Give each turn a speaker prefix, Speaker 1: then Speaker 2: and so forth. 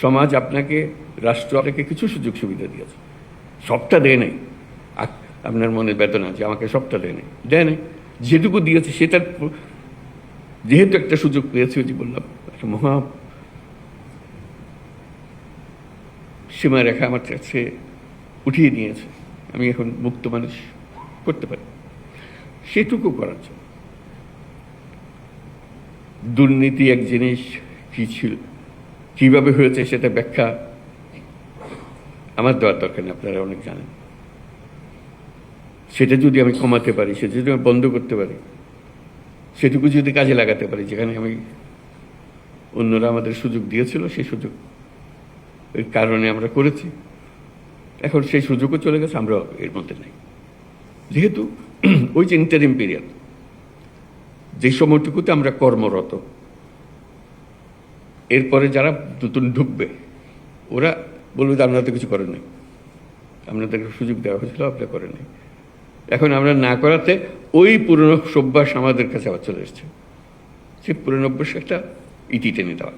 Speaker 1: সমাজ আপনাকে, রাষ্ট্র আপনাকে কিছু সুযোগ সুবিধা দিয়েছে। সবটা দেয় নাই। আপনার মনে বেদনা যে আমাকে সবটা দেয় নাই। দেয় নাই। যেটুকু দিয়েছে সেটার যেহেতু একটা সুযোগ পেয়েছি ওই বললাম, একটা মহা সীমারেখা আমার কাছে উঠিয়ে নিয়েছে। আমি এখন মুক্ত মানুষ করতে পারি। সেটুকু করার জন্য। দুর্নীতি এক জিনিস কি ছিল? কীভাবে হয়েছে সেটা ব্যাখ্যা আমার দেওয়ার দরকার নেই, আপনারা অনেক জানেন। সেটা যদি আমি কমাতে পারি, সেটা যদি আমি বন্ধ করতে পারি, সেটুকু যদি কাজে লাগাতে পারি, যেখানে আমি অন্যরা আমাদের সুযোগ দিয়েছিল, সেই সুযোগ এর কারণে আমরা করেছি। এখন সেই সুযোগও চলে গেছে আমরা এর মধ্যে নেই। যেহেতু ওই যে ইন্টারিম পিরিয়ড যে সময়টুকুতে আমরা কর্মরত এরপরে যারা নতুন ঢুকবে, ওরা বলবে যে আপনারা তো কিছু করেন নাই আপনাদেরকে সুযোগ দেওয়া হয়েছিল আপনারা করেন নাই এখন আমরা না করাতে ওই পুরনো সভ্যাস আমাদের কাছে আবার চলে এসছে। সেই পুরনো একটা ইতি টেনে দেওয়া।